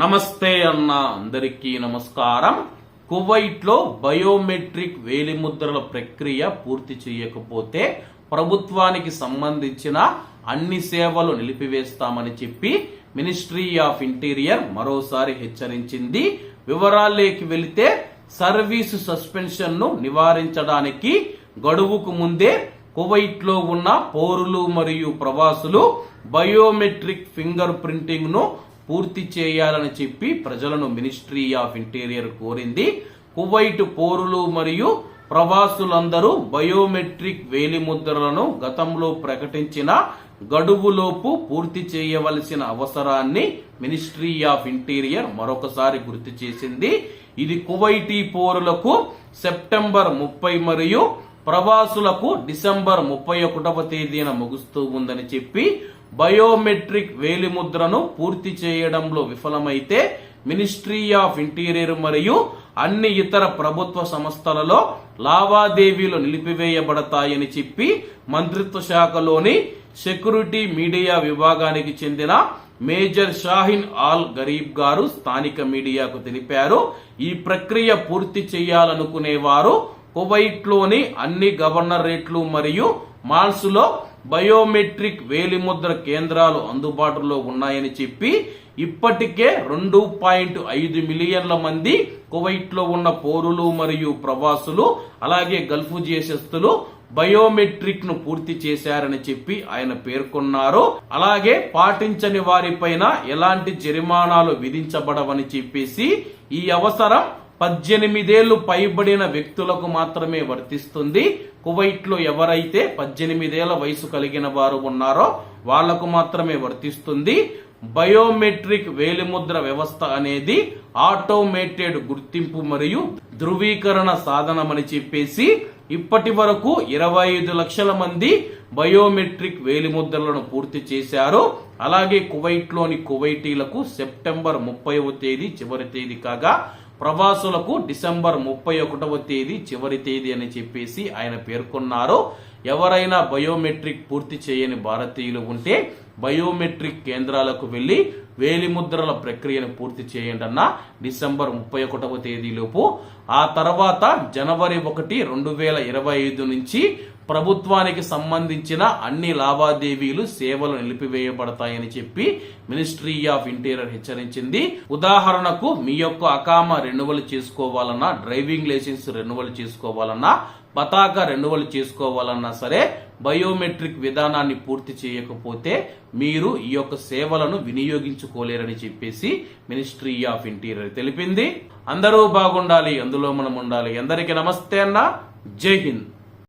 నమస్తే అన్న అందరికీ నమస్కారం. కువైట్లో బయోమెట్రిక్ వేలిముద్రల ప్రక్రియ పూర్తి చేయకపోతే ప్రభుత్వానికి సంబంధించిన అన్ని సేవలు నిలిపివేస్తామని చెప్పి మినిస్ట్రీ ఆఫ్ ఇంటీరియర్ మరోసారి హెచ్చరించింది. వివరాల్లోకి వెళితే సర్వీసు సస్పెన్షన్ను నివారించడానికి గడువుకు ముందే కువైట్లో ఉన్న పౌరులు మరియు ప్రవాసులు బయోమెట్రిక్ ఫింగర్ ప్రింటింగ్ను పూర్తి చేయాలని చెప్పి ప్రజలను మినిస్ట్రీ ఆఫ్ ఇంటీరియర్ కోరింది. కువైట్ పోరులు మరియు ప్రవాసులందరూ బయోమెట్రిక్ వేలిముద్రలను గతంలో ప్రకటించిన గడువులోపు పూర్తి చేయవలసిన అవసరాన్ని మినిస్ట్రీ ఆఫ్ ఇంటీరియర్ మరొకసారి గుర్తు చేసింది. ఇది కువైటీ పోరులకు సెప్టెంబర్ ముప్పై మరియు ప్రవాసులకు డిసెంబర్ ముప్పై ఒకటవ తేదీన ముగుస్తూ ఉందని చెప్పి బయోమెట్రిక్ వేలిముద్రను పూర్తి చేయడంలో విఫలమైతే మినిస్ట్రీ ఆఫ్ ఇంటీరియర్ మరియు అన్ని ఇతర ప్రభుత్వ సంస్థలలో లావాదేవీలు నిలిపివేయబడతాయని చెప్పి మంత్రిత్వ శాఖలోని సెక్యూరిటీ మీడియా విభాగానికి చెందిన మేజర్ షాహిన్ ఆల్ గరీబ్ గారు స్థానిక మీడియాకు తెలిపారు ఈ ప్రక్రియ పూర్తి చేయాలనుకునేవారు కువైట్లోని అన్ని గవర్నరేట్లు మరియు మాల్స్లో లో బయోమెట్రిక్ వేలిముద్ర కేంద్రాలు అందుబాటులో ఉన్నాయని చెప్పి ఇప్పటికే రెండు పాయింట్ ఐదు మిలియన్ల మంది కువైట్లో ఉన్న పౌరులు మరియు ప్రవాసులు అలాగే గల్ఫ్ జేసస్తులు బయోమెట్రిక్ను పూర్తి చేశారని చెప్పి ఆయన పేర్కొన్నారు. అలాగే పాటించని వారిపైన ఎలాంటి జరిమానాలు విధించబడవని చెప్పేసి ఈ అవసరం పద్దెనిమిదేళ్ళు పైబడిన వ్యక్తులకు మాత్రమే వర్తిస్తుంది. కువైట్లో ఎవరైతే పద్దెనిమిదేళ్ళ వయసు కలిగిన వారు ఉన్నారో వాళ్ళకు మాత్రమే వర్తిస్తుంది. బయోమెట్రిక్ వేలిముద్ర వ్యవస్థ అనేది ఆటోమేటెడ్ గుర్తింపు మరియు ధృవీకరణ సాధనమని చెప్పేసి ఇప్పటి వరకు ఇరవై ఐదు లక్షల మంది బయోమెట్రిక్ వేలిముద్రలను పూర్తి చేశారు. అలాగే కువైట్లోని కువైటీలకు సెప్టెంబర్ ముప్పైవ తేదీ చివరి తేదీ కాగా ప్రవాసులకు డిసెంబర్ ముప్పై ఒకటవ తేదీ చివరి తేదీ అని చెప్పేసి ఆయన పేర్కొన్నారు. ఎవరైనా బయోమెట్రిక్ పూర్తి చేయని భారతీయులు ఉంటే బయోమెట్రిక్ కేంద్రాలకు వెళ్ళి వేలిముద్రల ప్రక్రియను పూర్తి చేయండి అన్న డిసెంబర్ ముప్పై ఒకటవ తేదీలోపు ఆ తర్వాత జనవరి ఒకటి రెండు వేల ఇరవై ఐదు నుంచి ప్రభుత్వానికి సంబంధించిన అన్ని లావాదేవీలు సేవలు నిలిపివేయబడతాయని చెప్పి మినిస్ట్రీ ఆఫ్ ఇంటీరియర్ హెచ్చరించింది. ఉదాహరణకు మీ యొక్క అకామ రెన్యువల్ చేసుకోవాలన్నా డ్రైవింగ్ లైసెన్స్ రెన్యువల్ చేసుకోవాలన్నా పతాక రెన్యువల్ చేసుకోవాలన్నా సరే బయోమెట్రిక్ విధానాన్ని పూర్తి చేయకపోతే మీరు ఈ యొక్క సేవలను వినియోగించుకోలేరని చెప్పేసి మినిస్ట్రీ ఆఫ్ ఇంటీరియర్ తెలిపింది. అందరూ బాగుండాలి అందులో మనం ఉండాలి. అందరికీ నమస్తే అన్న. జై హింద్.